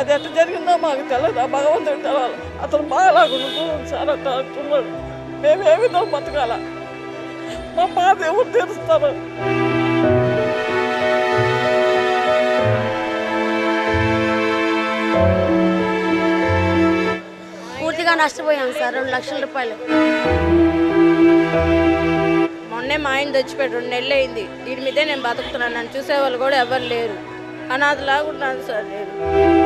అది ఎట్లా జరిగిందో మాకు తెలియదు ఆ భగవంతుడు తెలవాలి. అతను బాగాలాగుండు సార్ అట్లా అంటున్నాడు మేము ఏ విధంగా బతకాల. మా బాధ ఎవరు తీరుస్తారు పూర్తిగా నష్టపోయాం సార్ రెండు లక్షల రూపాయలు. మొన్నే మా ఆయన తెచ్చిపోయాడు రెండు నెలలు అయింది. దీని మీదే నేను బతుకుతున్నాను. నన్ను చూసేవాళ్ళు కూడా ఎవరు లేరు. అనాథలాగా ఉన్నాను సార్ నేను.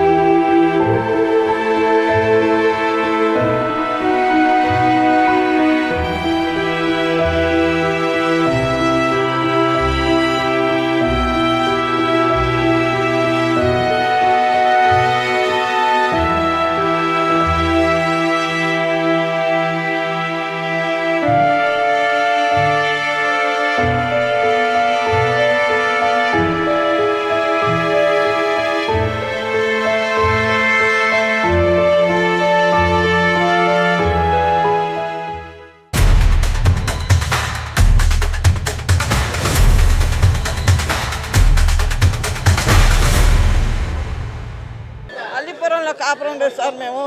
కాపురం లేదు సార్ మేము.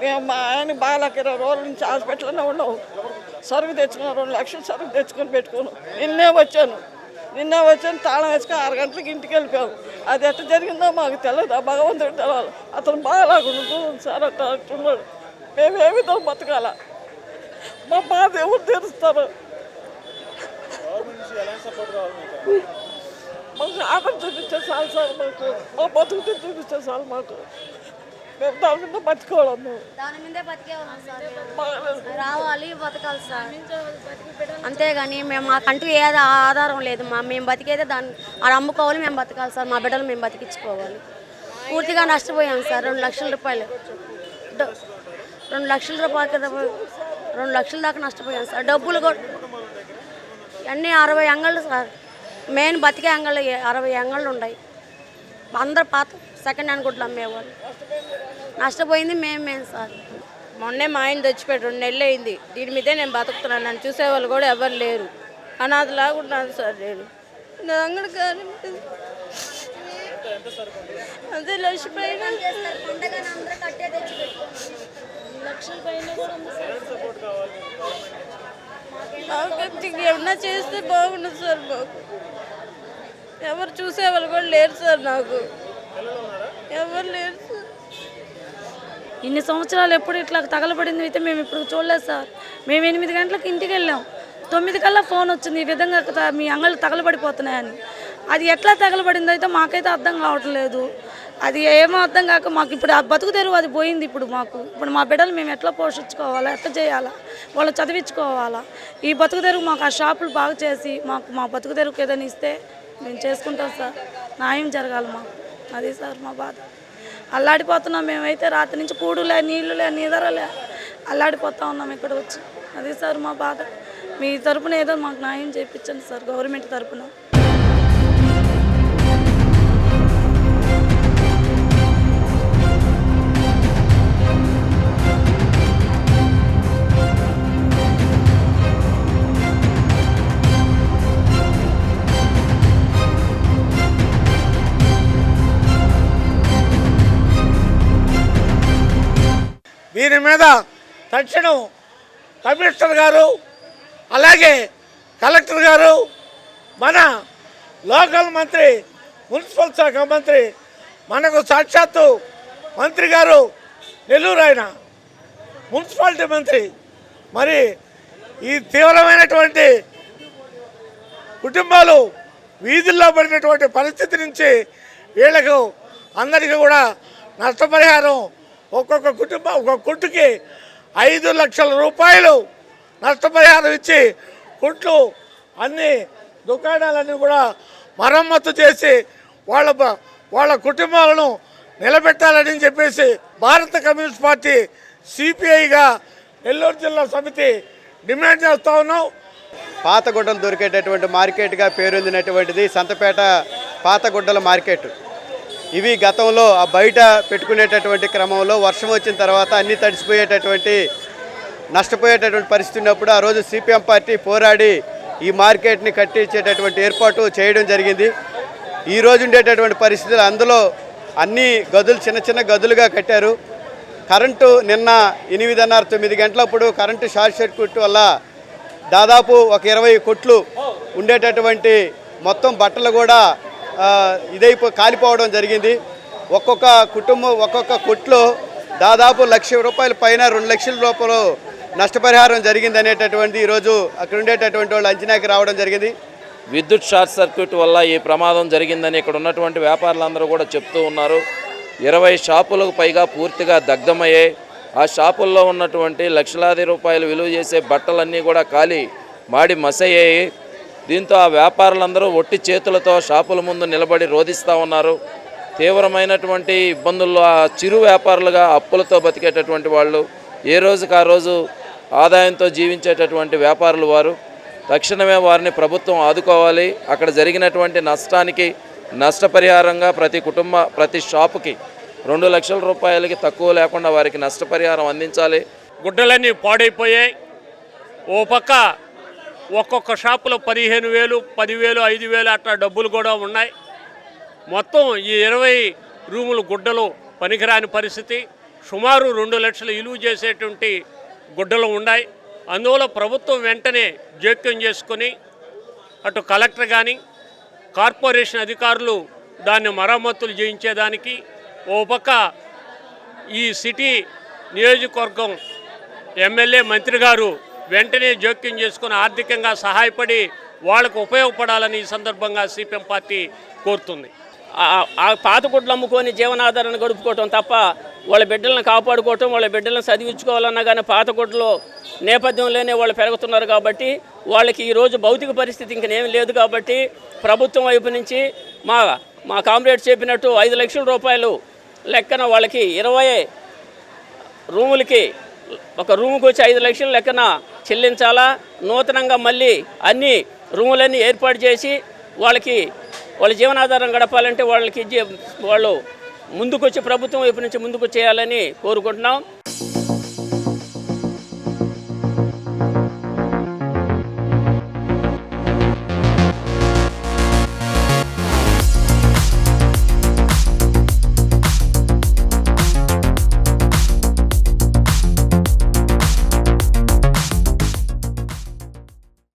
మేము మా ఆయన బాగాలేక ఇరవై రోజుల నుంచి హాస్పిటల్లోనే ఉన్నాం. సరుకు తెచ్చుకున్నాం రెండు లక్షలు సరుకు తెచ్చుకొని పెట్టుకున్నాం. నిన్నే వచ్చాను. నిన్నే వచ్చాను తాళం వేసుకొని ఆరు గంటలకు ఇంటికి వెళ్ళిపోయాము అది ఎట్లా జరిగిందో మాకు తెలియదు ఆ భగవంతుడు తెలవాలి. అతను బాగాలాగుండు సార్ అట్లా అంటున్నాడు. మేము ఏ విధంగా బతకాల? మా బాధ ఎవరు తీరుస్తారు. మాకు ఆటలు చూపించే చాలు సార్ మాకు. మా బతుకుతే చూపించే చాలు మాకు. మేము దాని మీద బతుకోవడం మేము దాని మీదే బతికేవాళ్ళం. రావాలి బతకాలి సార్. అంతేగాని మేము మాకంటూ ఏ ఆధారం లేదు మా మేము బతికేదే దాన్ని అది అమ్ముకోవాలి మేము బతకాలి సార్. మా బిడ్డలు మేము బతికించుకోవాలి. పూర్తిగా నష్టపోయాం సార్. రెండు లక్షల రూపాయలు. రెండు లక్షల రూపాయలు రెండు లక్షల దాకా నష్టపోయాం సార్. డబ్బులు కూడా అన్నీ అరవై అంగళ్ళు సార్. మెయిన్ బతికే అంగళ్ళు అరవై అంగళ్ళు ఉన్నాయి అందరు పాత సెకండ్ హ్యాండ్ గుడ్లు అమ్మేవాళ్ళు. నష్టపోయింది మేము మేము సార్. మొన్నే మా ఆయన తెచ్చిపెట్టి రెండు నెలలు అయింది. దీని మీదే నేను బతుకుతున్నాను నన్ను చూసేవాళ్ళు కూడా ఎవరు లేరు. అనాథలాగా ఉన్నాను సార్ నేను నా అంగడి కానీ అదే లక్ష పైన ఏమన్నా చేస్తే బాగుండదు సార్ మాకు. ఎవరు చూసేవాళ్ళు కూడా లేరు సార్ నాకు. ఎవరు లేరు సార్. ఇన్ని సంవత్సరాలు ఎప్పుడు ఇట్లా తగలబడింది అయితే మేము ఇప్పుడు చూడలేదు సార్. మేము ఎనిమిది గంటలకు ఇంటికి వెళ్ళాం. తొమ్మిది కల్లా ఫోన్ వచ్చింది. ఈ విధంగా మీ అంగళ్ళు తగలబడిపోతున్నాయని. అది ఎట్లా తగలబడిందో అయితే మాకైతే అర్థం కావట్లేదు. అది ఏమో అర్థం కాక మాకు ఇప్పుడు ఆ బతుకు తెరువు అది పోయింది ఇప్పుడు మాకు. ఇప్పుడు మా బిడ్డలు మేము ఎట్లా పోషించుకోవాలా ఎట్లా చేయాలా వాళ్ళు చదివించుకోవాలా. ఈ బతుకు తెరువు మాకు ఆ షాపులు బాగు చేసి మాకు మా బతుకు తెరువుకి ఏదైనా ఇస్తే మేము చేసుకుంటాం సార్. న్యాయం జరగాలి మాకు. అది సార్ మా బాధ. అల్లాడిపోతున్నాం మేమైతే రాత్రి నుంచి కూడులే నీళ్ళులే నిద్రలే. అల్లాడిపోతా ఉన్నాం ఇక్కడ వచ్చి. అది సార్ మా బాధ. మీ తరపున ఏదో మాకు న్యాయం చేయించండి సార్ గవర్నమెంట్ తరపున. దీని మీద తక్షణం కమిషనర్ గారు అలాగే కలెక్టర్ గారు మన లోకల్ మంత్రి మున్సిపల్ శాఖ మంత్రి మనకు సాక్షాత్తు మంత్రి గారు నెల్లూరు ఆయన మున్సిపాలిటీ మంత్రి. మరి ఈ తీవ్రమైనటువంటి కుటుంబాలు వీధుల్లో పడినటువంటి పరిస్థితి నుంచి వీళ్ళకు అందరికీ కూడా నష్టపరిహారం ఒక్కొక్క కుటుంబం ఒక్కొక్క కుట్టుకి ఐదు లక్షల రూపాయలు నష్టపరిహారం ఇచ్చి కుట్లు అన్ని దుకాణాలన్నీ కూడా మరమ్మతు చేసి వాళ్ళ వాళ్ళ కుటుంబాలను నిలబెట్టాలని చెప్పేసి భారత కమ్యూనిస్ట్ పార్టీ సిపిఐగా నెల్లూరు జిల్లా సమితి డిమాండ్ చేస్తూ ఉన్నాం. పాత గుడ్డలు దొరికేటటువంటి మార్కెట్గా పేరొందినటువంటిది సంతపేట పాత గుడ్డల మార్కెట్. ఇవి గతంలో ఆ బయట పెట్టుకునేటటువంటి క్రమంలో వర్షం వచ్చిన తర్వాత అన్నీ తడిసిపోయేటటువంటి నష్టపోయేటటువంటి పరిస్థితి ఉన్నప్పుడు ఆ రోజు సిపిఎం పార్టీ పోరాడి ఈ మార్కెట్ని కట్టించేటటువంటి ఏర్పాటు చేయడం జరిగింది. ఈ రోజు ఉండేటటువంటి పరిస్థితులు అందులో అన్ని గదులు చిన్న చిన్న గదులుగా కట్టారు. కరెంటు నిన్న ఎనిమిదిన్నర తొమ్మిది గంటలప్పుడు కరెంటు షార్ట్ సర్క్యూట్ వల్ల దాదాపు ఒక ఇరవై కొట్లు ఉండేటటువంటి మొత్తం బట్టలు కూడా ఇదైపో కాలిపోవడం జరిగింది. ఒక్కొక్క కుటుంబం ఒక్కొక్క కొట్లో దాదాపు లక్ష రూపాయల పైన రెండు లక్షల రూపాయలు నష్టపరిహారం జరిగింది అనేటటువంటి ఈరోజు అక్కడ ఉండేటటువంటి వాళ్ళు అంచనాకి రావడం జరిగింది. విద్యుత్ షార్ట్ సర్క్యూట్ వల్ల ఈ ప్రమాదం జరిగిందని ఇక్కడ ఉన్నటువంటి వ్యాపారులందరూ కూడా చెప్తూ ఉన్నారు. ఇరవై షాపులకు పైగా పూర్తిగా దగ్ధమయ్యాయి. ఆ షాపుల్లో ఉన్నటువంటి లక్షలాది రూపాయలు విలువ చేసే బట్టలన్నీ కూడా కాలి మాడి మసయ్యాయి. దీంతో ఆ వ్యాపారులందరూ ఒట్టి చేతులతో షాపుల ముందు నిలబడి రోధిస్తూ ఉన్నారు. తీవ్రమైనటువంటి ఇబ్బందుల్లో ఆ చిరు వ్యాపారులుగా అప్పులతో బతికేటటువంటి వాళ్ళు ఏ రోజుకి ఆ రోజు ఆదాయంతో జీవించేటటువంటి వ్యాపారులు వారు తక్షణమే వారిని ప్రభుత్వం ఆదుకోవాలి. అక్కడ జరిగినటువంటి నష్టానికి నష్టపరిహారంగా ప్రతి కుటుంబ ప్రతి షాపుకి రెండు లక్షల రూపాయలకి తక్కువ లేకుండా వారికి నష్టపరిహారం అందించాలి. గుడ్డలన్నీ పాడైపోయాయి. ఓ పక్క ఒక్కొక్క షాపులో పదిహేను వేలు పదివేలు ఐదు వేలు అట్లా డబ్బులు కూడా ఉన్నాయి. మొత్తం ఈ ఇరవై రూములు గుడ్డలు పనికిరాని పరిస్థితి. సుమారు రెండు లక్షలు ఇలువ చేసేటువంటి గుడ్డలు ఉన్నాయి. అందువల్ల ప్రభుత్వం వెంటనే జోక్యం చేసుకొని అటు కలెక్టర్ కానీ కార్పొరేషన్ అధికారులు దాన్ని మరమ్మతులు చేయించేదానికి ఓ పక్క ఈ సిటీ నియోజకవర్గం ఎమ్మెల్యే మంత్రి గారు వెంటనే జోక్యం చేసుకుని ఆర్థికంగా సహాయపడి వాళ్ళకు ఉపయోగపడాలని ఈ సందర్భంగా సిపిఎం పార్టీ కోరుతుంది. ఆ- పాత గుడ్లు అమ్ముకొని జీవనాధారాన్ని గడుపుకోవటం తప్ప వాళ్ళ బిడ్డలను కాపాడుకోవటం వాళ్ళ బిడ్డలను చదివించుకోవాలన్నా కానీ పాత గుడ్లు నేపథ్యంలోనే వాళ్ళు పెరుగుతున్నారు కాబట్టి వాళ్ళకి ఈరోజు భౌతిక పరిస్థితి ఇంకనేం లేదు కాబట్టి ప్రభుత్వం వైపు నుంచి మా మా కామ్రేడ్ చెప్పినట్టు ఐదు లక్షల రూపాయలు లెక్కన వాళ్ళకి ఇరవై రూములకి ఒక రూముకి వచ్చి ఐదు లక్షల లెక్కన చెల్లించాలా? నూతనంగా మళ్ళీ అన్ని రూములన్నీ ఏర్పాటు చేసి వాళ్ళకి వాళ్ళ జీవనాధారం గడపాలంటే వాళ్ళకి వాళ్ళు ముందుకొచ్చి ప్రభుత్వం వైపు నుంచి ముందుకు చేయాలని కోరుకుంటున్నాం.